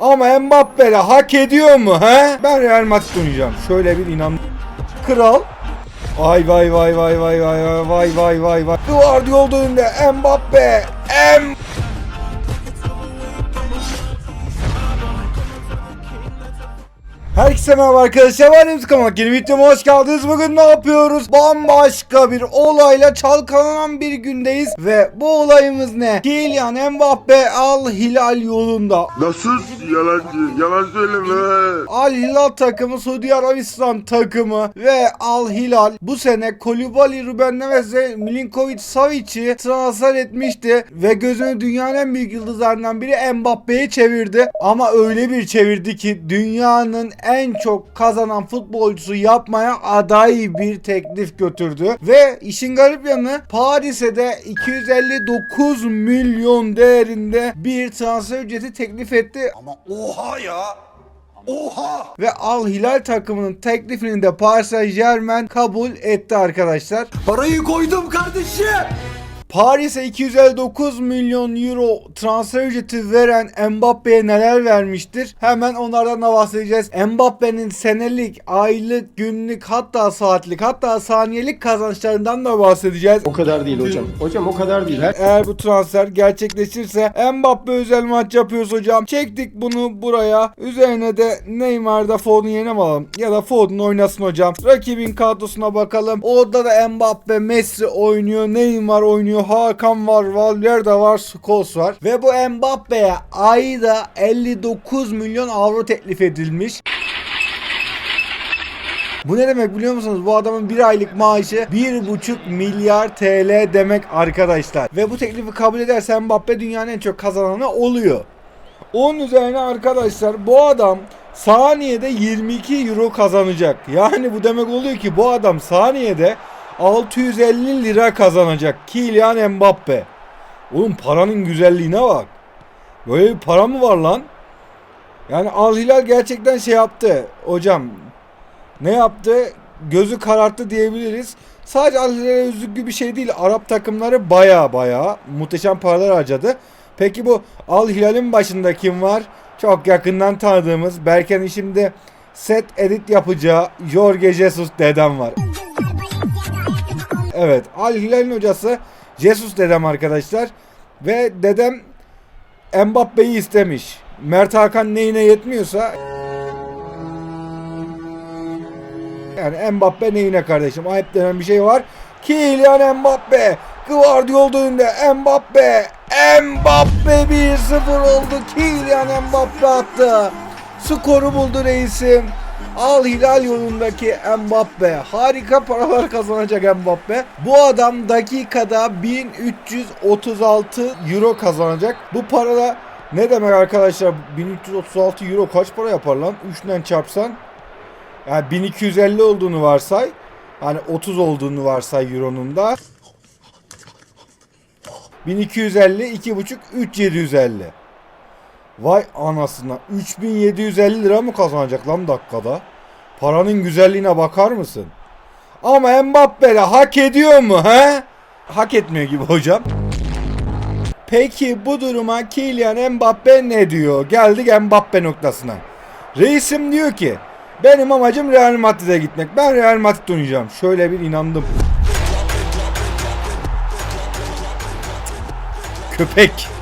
Ama Mbappe hak ediyor mu he? Ben Real Madrid oynayacağım. Şöyle bir inan. Kral. Ay vay vay vay vay vay vay vay vay vay. Guardiola önünde Mbappe. M Herkese merhaba arkadaşlar ben Remzi Kamak yeni videoma hoş geldiniz. Bugün ne yapıyoruz? Bambaşka bir olayla çalkalanan bir gündeyiz. Ve bu olayımız ne? Kylian Mbappe Al Hilal yolunda. Nasıl? Yalancı? Yalan söyleme. Al Hilal takımı Suudi Arabistan takımı ve Al Hilal bu sene Kolibali, Ruben Neves ve Milinkovic Savic'i transfer etmişti. Ve gözünü dünyanın en büyük yıldızlarından biri Mbappe'ye çevirdi. Ama öyle bir çevirdi ki dünyanın en çok kazanan futbolcusu yapmaya aday bir teklif götürdü. Ve işin garip yanı Paris'e de 259 milyon değerinde bir transfer ücreti teklif etti. Ama oha ya. Oha. Ve Al Hilal takımının teklifini de Paris Saint Germain kabul etti arkadaşlar. Parayı koydum kardeşim. Paris'e 259 milyon euro transfer ücreti veren Mbappe'ye neler vermiştir? Hemen onlardan da bahsedeceğiz. Mbappe'nin senelik, aylık, günlük hatta saatlik hatta saniyelik kazançlarından da bahsedeceğiz. O kadar değil hocam. Hocam o kadar değil. Her Eğer bu transfer gerçekleşirse Mbappe özel maç yapıyoruz hocam. Çektik bunu buraya. Üzerine de Neymar'da Foden yerine mi alalım? Ya da Foden oynasın hocam. Rakibin kadrosuna bakalım. Orada da Mbappe, Messi oynuyor. Neymar oynuyor. Hakan var. Valverde var. Scholes var. Ve bu Mbappe'ye ayda 59 milyon avro teklif edilmiş. Bu ne demek biliyor musunuz? Bu adamın bir aylık maaşı 1,5 milyar TL demek arkadaşlar. Ve bu teklifi kabul ederse Mbappe dünyanın en çok kazananı oluyor. Onun üzerine arkadaşlar bu adam saniyede 22 euro kazanacak. Yani bu demek oluyor ki bu adam saniyede 650 lira kazanacak. Kylian Mbappe. Oğlum paranın güzelliğine bak. Böyle bir para mı var lan? Yani Al Hilal gerçekten şey yaptı. Hocam ne yaptı? Gözü kararttı diyebiliriz. Sadece Al Hilal'e özgü bir şey değil. Arap takımları baya baya muhteşem paralar harcadı. Peki bu Al Hilal'in başında kim var? Çok yakından tanıdığımız Berken'in şimdi set edit yapacağı Jorge Jesus dedem var. Evet Al Hilal'in hocası Jesus dedem arkadaşlar. Ve dedem Mbappe'yi istemiş. Mert Hakan neyine yetmiyorsa yani Mbappe neyine kardeşim? Ayıp denen bir şey var. Kylian Mbappe. Guardiola önünde Mbappe. Mbappe 1-0 oldu. Kylian Mbappe attı. Skoru buldu reisim. Al Hilal yolundaki Mbappe. Harika paralar kazanacak Mbappe. Bu adam dakikada 1336 euro kazanacak. Bu parada ne demek arkadaşlar? 1336 euro kaç para yapar lan? 3'den çarpsan yani 1250 olduğunu varsay. Hani 30 olduğunu varsay euronun da. 1250, 2.5, 3750. Vay anasına. 3750 lira mı kazanacak lan dakikada? Paranın güzelliğine bakar mısın? Ama Mbappe hak ediyor mu he? Hak etmiyor gibi hocam. Peki bu duruma Kylian Mbappe ne diyor? Geldik Mbappe noktasına. Reisim diyor ki benim amacım Real Madrid'e gitmek. Ben Real Madrid oynayacağım. Şöyle bir inandım. Köpek.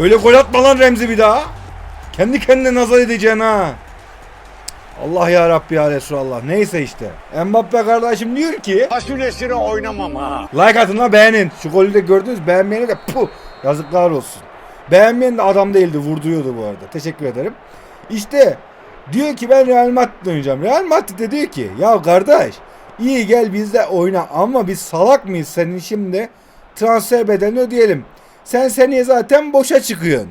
Öyle gol atma lan Remzi bir daha. Kendi kendine nazar edeceksin ha. Allah ya Rabbi ya Resulallah. Neyse işte. Mbappe kardeşim diyor ki Fasulyesini oynamam ha. Like atın la beğenin. Şu golü de gördünüz. Beğenmeyene de puh yazıklar olsun. Beğenmeyen de adam değildi. Vurduruyordu bu arada. Teşekkür ederim. İşte diyor ki ben Real Madrid oynayacağım. Real Madrid de diyor ki ya kardeş iyi gel bizde oyna ama biz salak mıyız senin şimdi transfer bedelini ödeyelim. Sen seneye zaten boşa çıkıyorsun.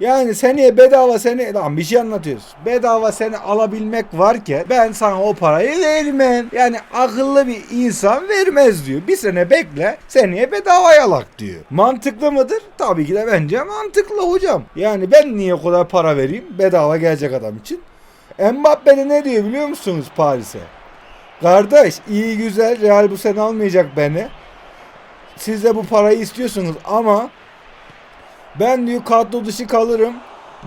Yani seneye bedava seni lan bir şey anlatıyoruz. Bedava seni alabilmek varken ben sana o parayı vermem. Yani akıllı bir insan vermez diyor. Bir sene bekle seneye bedava yalak diyor. Mantıklı mıdır? Tabii ki de bence mantıklı hocam. Yani ben niye o kadar para vereyim bedava gelecek adam için? Mbappe de ne diyor biliyor musunuz Paris'e? Kardeş iyi güzel Real bu sene almayacak beni. Siz de bu parayı istiyorsunuz ama ben diyor kadro dışı kalırım.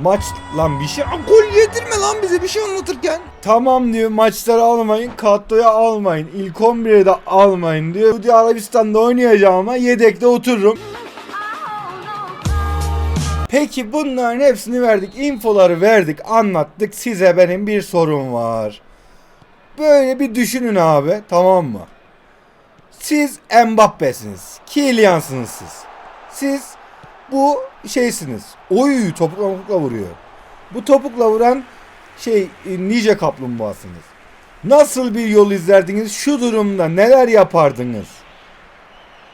Maç lan bir şey gol yedirme lan bize bir şey anlatırken. Tamam diyor maçları almayın, kadroya almayın, ilk 11'e de almayın diyor. Suudi Arabistan'da oynayacağım ama yedekte otururum. Peki bunların hepsini verdik, infoları verdik, anlattık. Size benim bir sorum var. Böyle bir düşünün abi, tamam mı? Siz Mbappe'siniz. Kylian'sınız siz. Siz bu şeysiniz. Oy topukla topukla vuruyor. Bu topukla vuran şey e, nice kaplumbağasınız. Nasıl bir yol izlerdiniz? Şu durumda neler yapardınız?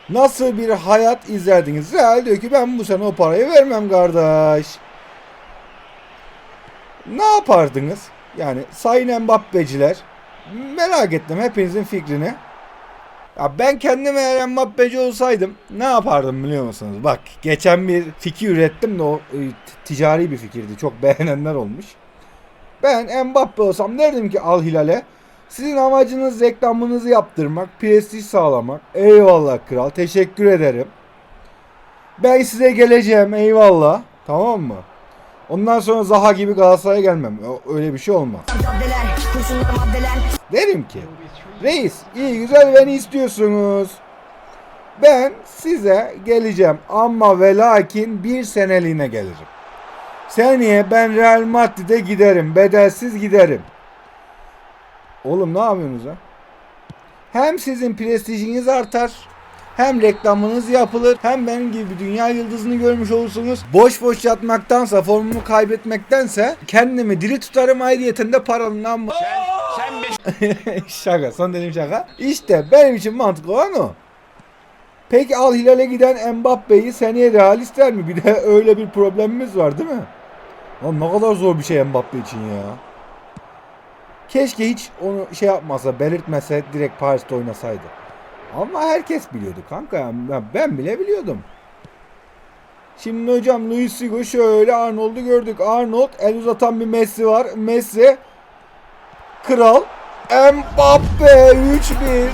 Nasıl bir hayat izlerdiniz? Real diyor ki ben bu sene o parayı vermem kardeş. Ne yapardınız? Yani Sayın Mbappe'ciler merak ettim hepinizin fikrini. Ya ben kendim eğer Mbappe'ci olsaydım ne yapardım biliyor musunuz? Bak geçen bir fikir ürettim de o e, ticari bir fikirdi. Çok beğenenler olmuş. Ben Mbappe olsam derdim ki Al Hilal'e sizin amacınız reklamınızı yaptırmak, prestij sağlamak. Eyvallah kral teşekkür ederim. Ben size geleceğim eyvallah. Tamam mı? Ondan sonra Zaha gibi Galatasaray'a gelmem. Öyle bir şey olmaz. Derim ki reis iyi güzel beni istiyorsunuz. Ben size geleceğim ama ve lakin bir seneliğine gelirim. Seneye ben Real Madrid'e giderim. Bedelsiz giderim. Oğlum ne yapıyorsunuz ha? Hem sizin prestijiniz artar. Hem reklamınız yapılır. Hem benim gibi dünya yıldızını görmüş olursunuz. Boş boş yatmaktansa, formumu kaybetmektense kendimi diri tutarım ayrıyeten de paranın şaka. Son dediğim şaka. İşte benim için mantıklı olan o. Peki Al Hilal'e giden Mbappe'yi seneye Real ister mi? Bir de öyle bir problemimiz var değil mi? Lan ne kadar zor bir şey Mbappe için ya. Keşke hiç onu şey yapmasa, belirtmese direkt Paris'te oynasaydı. Ama herkes biliyordu kanka. ya. Ben- Ben bile biliyordum. Şimdi hocam Luis Figo şöyle Arnold'u gördük. Arnold el uzatan bir Messi var. Messi Kral Mbappe 3-1.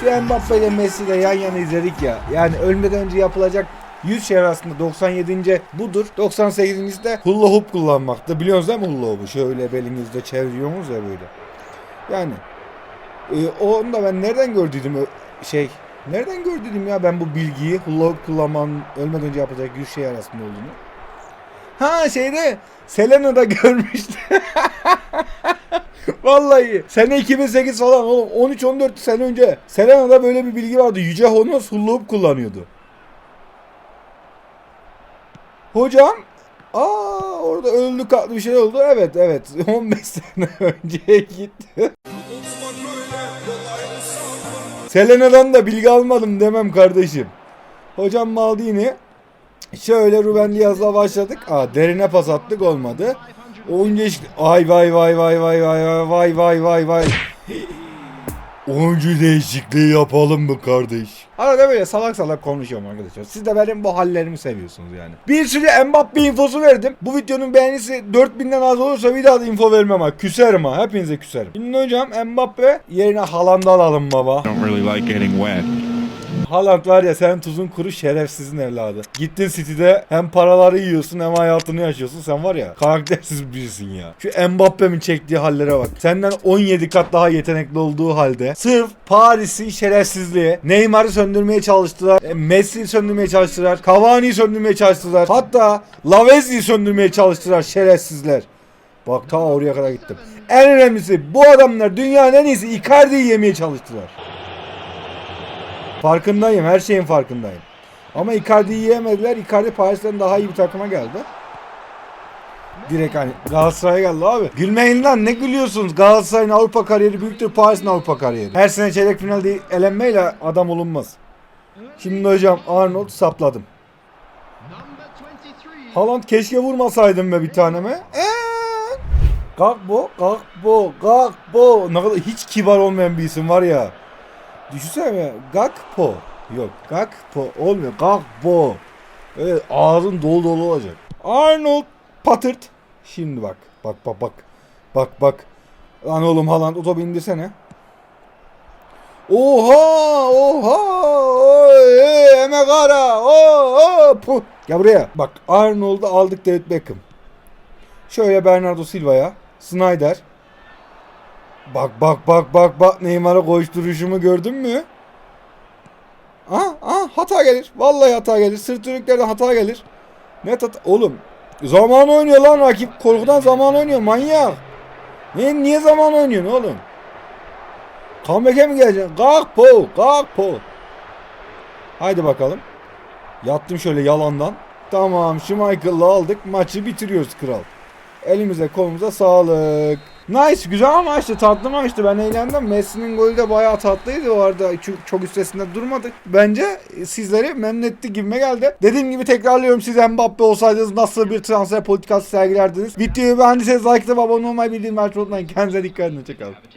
Şu Mbappe ile Messi ile yan yana izledik ya. Yani ölmeden önce yapılacak 100 şey arasında 97. budur. 98. de hula hoop kullanmaktı. Biliyorsunuz değil mi hula hoop'u? Şöyle belinizde çeviriyorsunuz ya böyle. Yani e, onu da ben nereden gördüydüm şey Nereden gördüydüm ya ben bu bilgiyi hula hoop kullanmanın ölmeden önce yapacak 100 şey arasında olduğunu. Ha şeyde Selena'da görmüştü. Vallahi sene 2008 falan oğlum 13-14 sene önce Selena'da böyle bir bilgi vardı. Yüce Honos hula hoop kullanıyordu. Hocam Aa orada öldü katlı bir şey oldu. Evet evet 15 sene önce gitti. Selena'dan da bilgi almadım demem kardeşim. Hocam Maldini şöyle Ruben Diaz'la başladık. Aa derine pas attık olmadı. Oyuncu işte ay vay vay vay vay vay vay vay vay vay vay. Oyuncu değişikliği yapalım mı kardeş? Arada böyle salak salak konuşuyorum arkadaşlar. Siz de benim bu hallerimi seviyorsunuz yani. Bir sürü Mbappe infosu verdim. Bu videonun beğenisi 4000'den az olursa bir daha da info vermem ha. Küserim ha. Hepinize küserim. Şimdi hocam Mbappe yerine Haaland'ı alalım baba. don't really like getting wet. Haaland var ya sen tuzun kuru şerefsizin evladı. Gittin City'de hem paraları yiyorsun hem hayatını yaşıyorsun. Sen var ya karaktersiz birisin ya. Şu Mbappe'min çektiği hallere bak. Senden 17 kat daha yetenekli olduğu halde sırf Paris'in şerefsizliği Neymar'ı söndürmeye çalıştılar. e, Messi'yi söndürmeye çalıştılar. Cavani'yi söndürmeye çalıştılar. Hatta Lavezzi'yi söndürmeye çalıştılar şerefsizler. Bak ta oraya kadar gittim. En önemlisi bu adamlar dünyanın en iyisi Icardi'yi yemeye çalıştılar. Farkındayım. Her şeyin farkındayım. Ama Icardi'yi yiyemediler. Icardi Paris'ten daha iyi bir takıma geldi. Direkt hani Galatasaray'a geldi abi. Gülmeyin lan ne gülüyorsunuz? Galatasaray'ın Avrupa kariyeri büyüktür Paris'in Avrupa kariyeri. Her sene çeyrek finalde elenmeyle adam olunmaz. Şimdi hocam Arnold sapladım. Haaland keşke vurmasaydım be bir taneme. Eee. Gakbo, Gakbo, Gakbo. Ne kadar hiç kibar olmayan bir isim var ya. Düşünsene. Gakpo. Yok Gakpo olmuyor. Gakpo. Evet ağzın dolu dolu olacak. Arnold patırt. Şimdi bak. Bak bak bak. Bak bak. Lan oğlum Haaland o topu indirsene. Oha! Oha! Oy! Emegara! Oo! Puh! Gel buraya. Bak Arnold'u aldık David Beckham. Şöyle Bernardo Silva'ya. Snyder. Bak bak bak bak bak Neymar'a koşturuşumu gördün mü? Aha, aha hata gelir. Vallahi hata gelir. Sırt dönüklerden hata gelir. Net hata. Oğlum zaman oynuyor lan rakip. Korkudan zaman oynuyor manyak. Niye, niye zaman oynuyorsun oğlum? Comeback'e mi geleceksin? Kalk po, kalk po. Haydi bakalım. Yattım şöyle yalandan. Tamam Schmeichel'la aldık. Maçı bitiriyoruz kral. Elimize kolumuza sağlık. Nice güzel maçtı tatlı maçtı ben eğlendim. Messi'nin golü de bayağı tatlıydı o arada çok, üstesinde durmadık. Bence sizleri memnun etti gibime geldi. Dediğim gibi tekrarlıyorum siz Mbappe olsaydınız nasıl bir transfer politikası sergilerdiniz. Videoyu beğendiyseniz like atıp abone olmayı açmayı unutmayın. Kendinize dikkat edin. Hoşçakalın.